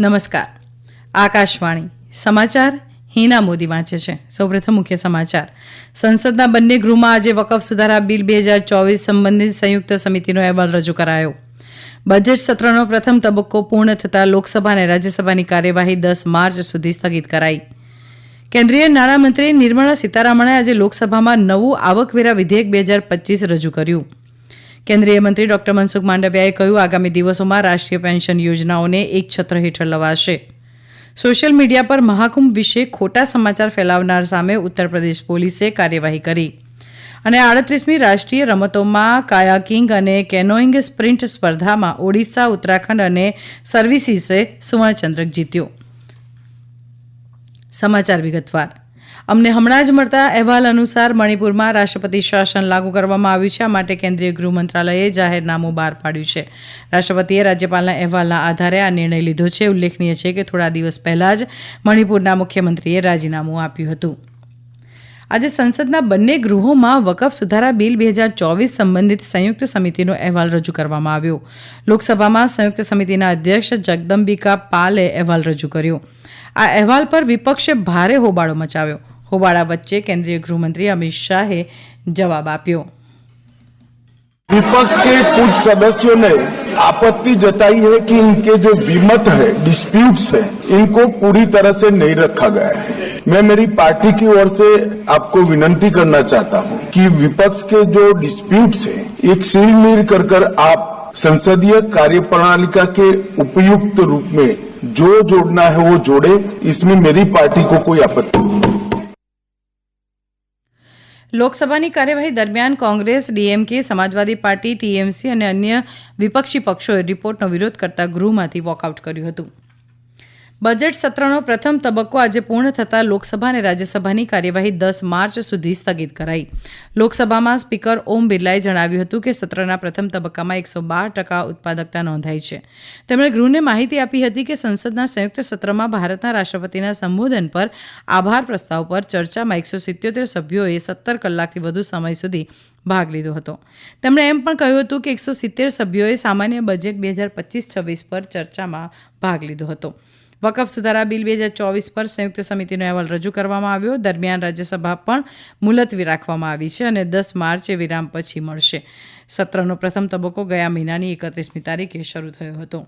નમસ્કાર. આકાશવાણી સમાચાર હિના મોદી વાંચે છે. સૌપ્રથમ મુખ્ય સમાચાર. સંસદના બંને ગૃહમાં આજે વકફ સુધારા બિલ બે હજાર ચોવીસ સંબંધિત સંયુક્ત સમિતિનો અહેવાલ રજૂ કરાયો. બજેટ સત્રનો પ્રથમ તબક્કો પૂર્ણ થતાં લોકસભા અને રાજ્યસભાની કાર્યવાહી દસ માર્ચ સુધી સ્થગિત કરાઈ. કેન્દ્રીય નાણામંત્રી નિર્મળા સીતારામણે આજે લોકસભામાં નવું આવકવેરા વિધેયક બે હજાર રજૂ કર્યું. કેન્દ્રીય મંત્રી ડોક્ટર મનસુખ માંડવિયાએ કહ્યું, આગામી દિવસોમાં રાષ્ટ્રીય પેન્શન યોજનાઓને એક છત્ર હેઠળ લવાશે. સોશિયલ મીડિયા પર મહાકુંભ વિશે ખોટા સમાચાર ફેલાવનાર સામે ઉત્તર પ્રદેશ પોલીસે કાર્યવાહી કરી. અને આડત્રીસમી રાષ્ટ્રીય રમતોમાં કાયાકિંગ અને કેનોઇંગ સ્પ્રિન્ટ સ્પર્ધામાં ઓડિશા, ઉત્તરાખંડ અને સર્વિસીસે સુવર્ણચંદ્રક જીત્યો. સમાચાર વિગતવાર. અમને હમણાં જ મળતા અહેવાલ અનુસાર મણિપુરમાં રાષ્ટ્રપતિ શાસન લાગુ કરવામાં આવ્યું છે, આ માટે કેન્દ્રીય ગૃહ મંત્રાલયે જાહેરનામું બહાર પાડ્યું છે. રાષ્ટ્રપતિએ રાજ્યપાલના અહેવાલના આધારે આ નિર્ણય લીધો છે. ઉલ્લેખનીય છે કે થોડા દિવસ પહેલા જ મણિપુરના મુખ્યમંત્રીએ રાજીનામું આપ્યું હતું. આજે સંસદના બંને ગૃહોમાં વકફ સુધારા બિલ બે હજાર ચોવીસ સંબંધિત સંયુક્ત સમિતિનો અહેવાલ રજૂ કરવામાં આવ્યો. લોકસભામાં સંયુક્ત સમિતિના અધ્યક્ષ જગદંબિકા પાલે અહેવાલ રજૂ કર્યો. આ અહેવાલ પર વિપક્ષે ભારે હોબાળો મચાવ્યો. હોબાળા વચ્ચે કેન્દ્રીય ગૃહમંત્રી અમિત શાહે જવાબ આપ્યો विपक्ष के कुछ सदस्यों ने आपत्ति जताई है कि इनके जो विमत है डिस्प्यूट्स है इनको पूरी तरह से नहीं रखा गया है मैं मेरी पार्टी की ओर से आपको विनती करना चाहता हूं कि विपक्ष के जो डिस्प्यूट्स है एक सिर मीर कर कर आप संसदीय कार्य प्रणालिका के उपयुक्त रूप में जो जोड़ना है वो जोड़े इसमें मेरी पार्टी को कोई आपत्ति नहीं है લોકસભાની કાર્યવાહી દરમિયાન Congress, DMK, Samajwadi Party, TMC અને અન્ય વિપક્ષી પક્ષોએ રિપોર્ટનો વિરોધ કરતા ગૃહમાંથી વોકઆઉટ કર્યું હતું. બજેટ સત્રનો પ્રથમ તબક્કો આજે પૂર્ણ થતાં લોકસભા અને રાજ્યસભાની કાર્યવાહી દસ માર્ચ સુધી સ્થગિત કરાઈ. લોકસભામાં સ્પીકર ઓમ બિરલાએ જણાવ્યું હતું કે સત્રના પ્રથમ તબક્કામાં એકસો બાર ટકા ઉત્પાદકતા નોંધાઈ છે. તેમણે ગૃહને માહિતી આપી હતી કે સંસદના સંયુક્ત સત્રમાં ભારતના રાષ્ટ્રપતિના સંબોધન પર આભાર પ્રસ્તાવ પર ચર્ચામાં એકસો સિત્યોતેર સભ્યોએ સત્તર કલાકથી વધુ સમય સુધી ભાગ લીધો હતો. તેમણે એમ પણ કહ્યું હતું કે એકસો સિત્તેર સભ્યોએ સામાન્ય બજેટ બે હજાર પચીસ છવ્વીસ પર ચર્ચામાં ભાગ લીધો હતો. વકફ સુધારા બિલ બે હજાર ચોવીસ પર સંયુક્ત સમિતિનો અહેવાલ રજૂ કરવામાં આવ્યો. દરમિયાન રાજ્યસભા પણ મુલતવી રાખવામાં આવી છે અને દસ માર્ચે વિરામ પછી મળશે. સત્રનો પ્રથમ તબક્કો ગયા મહિનાની એકત્રીસમી તારીખે શરૂ થયો હતો.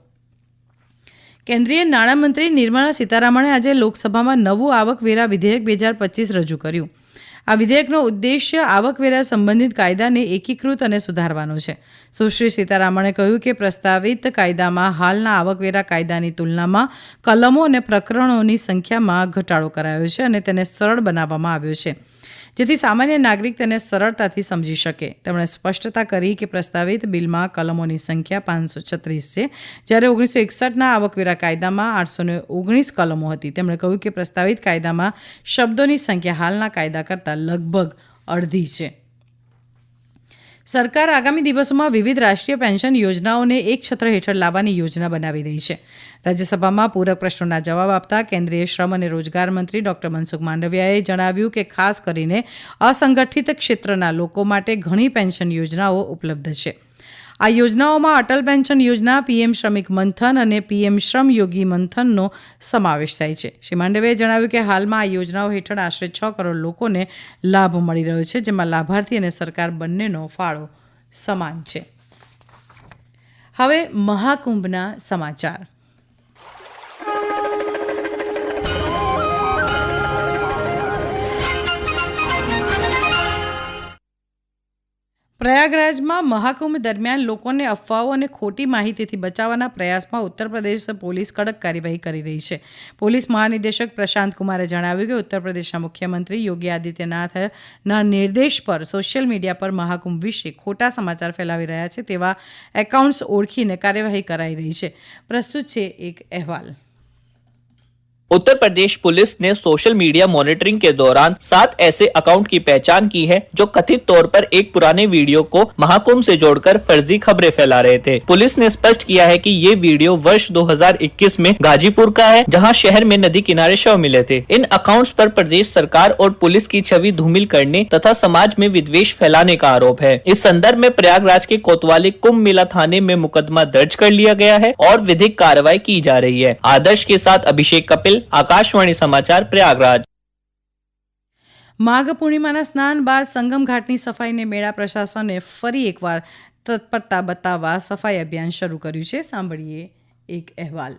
કેન્દ્રીય નાણામંત્રી નિર્મળા સીતારામણે આજે લોકસભામાં નવું આવકવેરા વિધેયક બે હજાર પચીસ રજૂ કર્યું. આ વિધેયકનો ઉદ્દેશ્ય આવકવેરા સંબંધિત કાયદાને એકીકૃત અને સુધારવાનો છે. સુશ્રી સીતારામણે કહ્યું કે પ્રસ્તાવિત કાયદામાં હાલના આવકવેરા કાયદાની તુલનામાં કલમો અને પ્રકરણોની સંખ્યામાં ઘટાડો કરાયો છે અને તેને સરળ બનાવવામાં આવ્યો છે. જેથી સામાન્ય નાગરિક તેને સરળતાથી સમજી શકે. તેમણે સ્પષ્ટતા કરી કે પ્રસ્તાવિત બિલમાં કલમોની સંખ્યા પાંચસો છત્રીસ છે. જ્યારે ઓગણીસો એકસઠના આવકવેરા કાયદામાં આઠસો ઓગણીસ કલમો હતી. તેમણે કહ્યું કે પ્રસ્તાવિત કાયદામાં શબ્દોની સંખ્યા હાલના કાયદા કરતાં લગભગ અડધી છે. સરકાર આગામી દિવસોમાં વિવિધ રાષ્ટ્રીય પેન્શન યોજનાઓને એક છત્ર હેઠળ લાવવાની યોજના બનાવી રહી છે. રાજ્યસભામાં પૂરક પ્રશ્નોના જવાબ આપતા કેન્દ્રીય શ્રમ અને રોજગાર મંત્રી ડોક્ટર મનસુખ માંડવિયાએ જણાવ્યું કે ખાસ કરીને અસંગઠિત ક્ષેત્રના લોકો માટે ઘણી પેન્શન યોજનાઓ ઉપલબ્ધ છે. આ યોજનાઓમાં અટલ પેન્શન યોજના, પીએમ શ્રમિક મંથન અને પીએમ શ્રમ યોગી મંથનનો સમાવેશ થાય છે. શ્રી માંડવે જણાવ્યું કે હાલમાં આ યોજનાઓ હેઠળ આશરે છ કરોડ લોકોને લાભ મળી રહ્યો છે, જેમાં લાભાર્થી અને સરકાર બંનેનો ફાળો સમાન છે. હવે મહાકુંભના સમાચાર. પ્રયાગરાજમાં મહાકુંભ દરમિયાન લોકોને અફવાઓ અને ખોટી માહિતીથી બચાવવાના પ્રયાસમાં ઉત્તર પ્રદેશ પોલીસ કડક કાર્યવાહી કરી રહી છે. પોલીસ મહાનિદેશક પ્રશાંત કુમારે જણાવ્યું કે ઉત્તર પ્રદેશના મુખ્યમંત્રી યોગી આદિત્યનાથના નિર્દેશ પર સોશિયલ મીડિયા પર મહાકુંભ વિશે ખોટા સમાચાર ફેલાવી રહ્યા છે તેવા એકાઉન્ટ્સ ઓળખીને કાર્યવાહી કરાઈ રહી છે. પ્રસ્તુત છે એક અહેવાલ. उत्तर प्रदेश पुलिस ने सोशल मीडिया मॉनिटरिंग के दौरान सात ऐसे अकाउंट की पहचान की है, जो कथित तौर पर एक पुराने वीडियो को महाकुंभ से जोड़कर फर्जी खबरें फैला रहे थे। पुलिस ने स्पष्ट किया है कि ये वीडियो वर्ष 2021 में गाजीपुर का है, जहाँ शहर में नदी किनारे शव मिले थे। इन अकाउंट्स पर प्रदेश सरकार और पुलिस की छवि धूमिल करने तथा समाज में विद्वेश फैलाने का आरोप है। इस संदर्भ में प्रयागराज के कोतवाली कुंभ मेला थाने में मुकदमा दर्ज कर लिया गया है और विधिक कार्रवाई की जा रही है। आदर्श के साथ अभिषेक कपिल આકાશવાણી સમાચાર પ્રયાગરાજ. માઘ પૂર્ણિમાના સ્નાન બાદ સંગમ ઘાટની સફાઈને મેળા પ્રશાસને ફરી એકવાર તત્પરતા બતાવવા સફાઈ અભિયાન શરૂ કર્યું છે. સાંભળીએ એક અહેવાલ.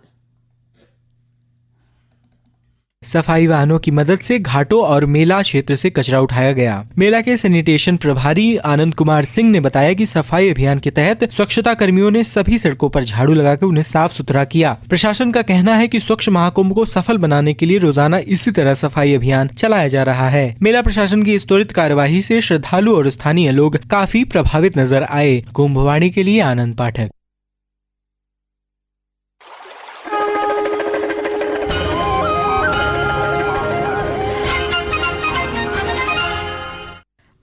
सफ़ाई वाहनों की मदद से घाटों और मेला क्षेत्र से कचरा उठाया गया। मेला के सैनिटेशन प्रभारी आनंद कुमार सिंह ने बताया कि सफ़ाई अभियान के तहत स्वच्छता कर्मियों ने सभी सड़कों पर झाड़ू लगाकर उन्हें साफ़ सुथरा किया। प्रशासन का कहना है कि स्वच्छ महाकुंभ को सफल बनाने के लिए रोज़ाना इसी तरह सफ़ाई अभियान चलाया जा रहा है। मेला प्रशासन की इस त्वरित कार्यवाही ऐसी श्रद्धालु और स्थानीय लोग काफ़ी प्रभावित नज़र आए। कुंभवाणी के लिए आनंद पाठक।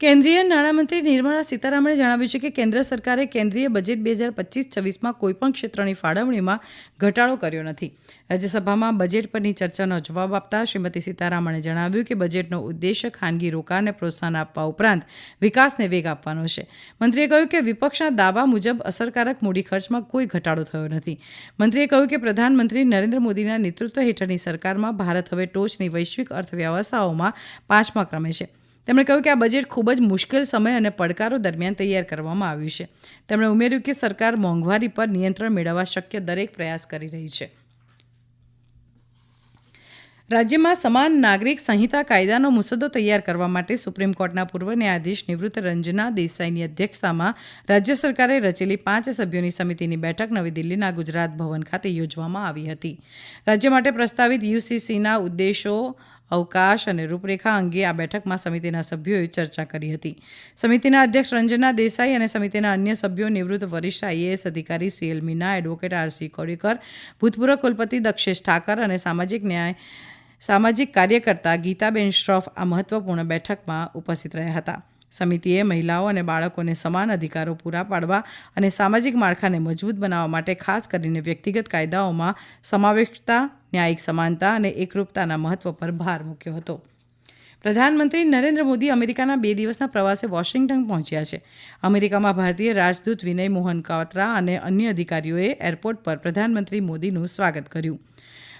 કેન્દ્રીય નાણામંત્રી નિર્મળા સીતારામણે જણાવ્યું છે કે કેન્દ્ર સરકારે કેન્દ્રીય બજેટ બે હજાર પચીસ છવ્વીસમાં કોઈપણ ક્ષેત્રની ફાળવણીમાં ઘટાડો કર્યો નથી. રાજ્યસભામાં બજેટ પરની ચર્ચાનો જવાબ આપતા શ્રીમતી સીતારામણે જણાવ્યું કે બજેટનો ઉદ્દેશ્ય ખાનગી રોકાણને પ્રોત્સાહન આપવા ઉપરાંત વિકાસને વેગ આપવાનો છે. મંત્રીએ કહ્યું કે વિપક્ષના દાવા મુજબ અસરકારક મૂડી ખર્ચમાં કોઈ ઘટાડો થયો નથી. મંત્રીએ કહ્યું કે પ્રધાનમંત્રી નરેન્દ્ર મોદીના નેતૃત્વ હેઠળની સરકારમાં ભારત હવે ટોચની વૈશ્વિક અર્થવ્યવસ્થાઓમાં પાંચમા ક્રમે છે. તેમણે કહ્યું કે આ બજેટ ખૂબ જ મુશ્કેલ સમય અને પડકારો દરમિયાન તૈયાર કરવામાં આવ્યું છે. તેમણે ઉમેર્યું કે સરકાર મોંઘવારી પર નિયંત્રણ મેળવવા શક્ય દરેક પ્રયાસ કરી રહી છે. રાજ્યમાં સમાન નાગરિક સંહિતા કાયદાનો મુસદ્દો તૈયાર કરવા માટે સુપ્રીમ કોર્ટના પૂર્વ ન્યાયાધીશ નિવૃત્ત રંજના દેસાઈની અધ્યક્ષતામાં રાજ્ય સરકારે રચેલી પાંચ સભ્યોની સમિતિની બેઠક નવી દિલ્હીના ગુજરાત ભવન ખાતે યોજવામાં આવી હતી. રાજ્ય માટે પ્રસ્તાવિત યુસીસીના ઉદ્દેશો અવકાશ અને રૂપરેખા અંગે આ બેઠકમાં સમિતિના સભ્યોએ ચર્ચા કરી હતી. સમિતિના અધ્યક્ષ રંજના દેસાઈ અને સમિતિના અન્ય સભ્યો નિવૃત્ત વરિષ્ઠ આઈએએસ અધિકારી CL Meena, advocate RC Kodikar, ભૂતપૂર્વ કુલપતિ દક્ષેશ ઠાકર અને સામાજિક ન્યાય, સામાજિક કાર્યકર્તા ગીતાબેન શ્રોફ આ મહત્વપૂર્ણ બેઠકમાં ઉપસ્થિત રહ્યા હતા. સમિતિએ મહિલાઓ અને બાળકોને સમાન અધિકારો પૂરા પાડવા અને સામાજિક માળખાને મજબૂત બનાવવા માટે ખાસ કરીને વ્યક્તિગત કાયદાઓમાં સમાવેશતા, ન્યાયિક સમાનતા અને એકરૂપતાના મહત્વ પર ભાર મૂક્યો હતો. પ્રધાનમંત્રી નરેન્દ્ર મોદી અમેરિકાના બે દિવસના પ્રવાસે વોશિંગ્ટન પહોંચ્યા છે. અમેરિકામાં ભારતીય રાજદૂત વિનય મોહન કાત્રા અને અન્ય અધિકારીઓએ એરપોર્ટ પર પ્રધાનમંત્રી મોદીનું સ્વાગત કર્યું.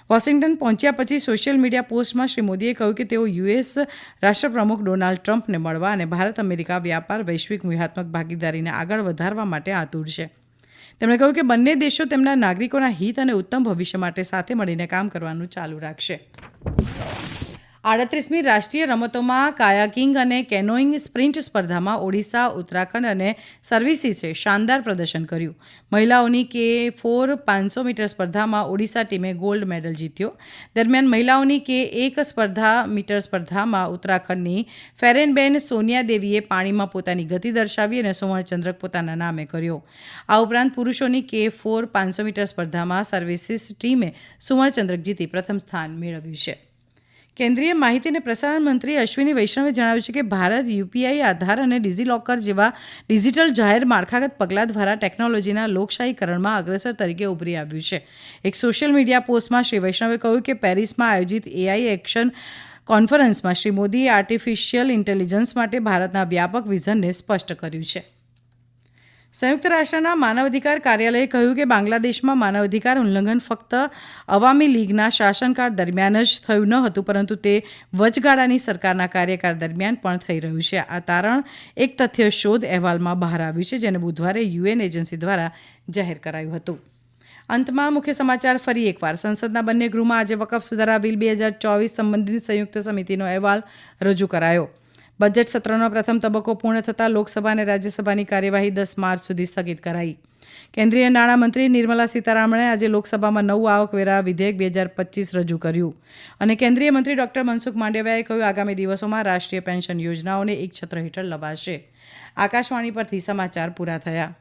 વોશિંગ્ટન પહોંચ્યા પછી સોશિયલ મીડિયા પોસ્ટમાં શ્રી મોદીએ કહ્યું કે તેઓ યુએસ રાષ્ટ્રપ્રમુખ ડોનાલ્ડ ટ્રમ્પને મળવા અને ભારત, અમેરિકા, વ્યાપાર, વૈશ્વિક વ્યૂહાત્મક ભાગીદારીને આગળ વધારવા માટે આતુર છે. તેમણે કહ્યું કે બંને દેશો તેમના નાગરિકોના હિત અને ઉત્તમ ભવિષ્ય માટે સાથે મળીને કામ કરવાનું ચાલુ રાખશે. આડત્રીસમી રાષ્ટ્રીય રમતોમાં કાયાકિંગ અને કેનોઇંગ સ્પ્રિન્ટ સ્પર્ધામાં ઓડિશા, ઉત્તરાખંડ અને સર્વિસીસે શાનદાર પ્રદર્શન કર્યું. મહિલાઓની કે ફોર પાંચસો મીટર સ્પર્ધામાં ઓડિશા ટીમે ગોલ્ડ મેડલ જીત્યો. દરમિયાન મહિલાઓની કે એક સ્પર્ધા મીટર સ્પર્ધામાં ઉત્તરાખંડની ફેરેનબેન સોનિયા દેવીએ પાણીમાં પોતાની ગતિ દર્શાવી અને સુવર્ણચંદ્રક પોતાના નામે કર્યો. આ ઉપરાંત પુરુષોની કે ફોર પાંચસો મીટર સ્પર્ધામાં સર્વિસીસ ટીમે સુવર્ણચંદ્રક જીતી પ્રથમ સ્થાન મેળવ્યું છે. કેન્દ્રીય માહિતી અને પ્રસારણ મંત્રી અશ્વિની વૈષ્ણવે જણાવ્યું છે કે ભારત યુપીઆઈ આધાર અને ડિજીલોકર જેવા ડિજિટલ જાહેર માળખાગત પગલાં દ્વારા ટેકનોલોજીના લોકશાહીકરણમાં અગ્રેસર તરીકે ઉભરી આવ્યું છે. એક સોશિયલ મીડિયા પોસ્ટમાં શ્રી વૈષ્ણવે કહ્યું કે પેરિસમાં આયોજિત એઆઈ એક્શન કોન્ફરન્સમાં શ્રી મોદીએ આર્ટિફિશિયલ ઇન્ટેલિજન્સ માટે ભારતના વ્યાપક વિઝનને સ્પષ્ટ કર્યું છે. સંયુક્ત રાષ્ટ્રના માનવાધિકાર કાર્યાલયે કહ્યું કે બાંગ્લાદેશમાં માનવ અધિકાર ઉલ્લંઘન ફક્ત અવામી લીગના શાસનકાળ દરમિયાન જ થયું ન હતું, પરંતુ તે વચગાળાની સરકારના કાર્યકાળ દરમિયાન પણ થઈ રહ્યું છે. આ તારણ એક તથ્ય શોધ અહેવાલમાં બહાર આવ્યું છે, જેને બુધવારે યુએન એજન્સી દ્વારા જાહેર કરાયું હતું. અંતમાં મુખ્ય સમાચાર ફરી એકવાર. સંસદના બંને ગૃહમાં આજે વકફ સુધારા બિલ બે હજાર ચોવીસ સંબંધિત સંયુક્ત સમિતિનો અહેવાલ રજૂ કરાયો. બજેટ સત્રનો પ્રથમ તબક્કો પૂર્ણ થતાં લોકસભા અને રાજ્યસભાની કાર્યવાહી દસ માર્ચ સુધી સ્થગિત કરાઈ. કેન્દ્રીય નાણામંત્રી નિર્મલા સીતારામણે આજે લોકસભામાં નવું આવકવેરા વિધેયક બે હજાર પચીસ રજૂ કર્યું. અને કેન્દ્રીય મંત્રી ડોક્ટર મનસુખ માંડવિયાએ કહ્યું, આગામી દિવસોમાં રાષ્ટ્રીય પેન્શન યોજનાઓને એક છત્ર હેઠળ લવાશે. આકાશવાણી પરથી સમાચાર પૂરા થયા.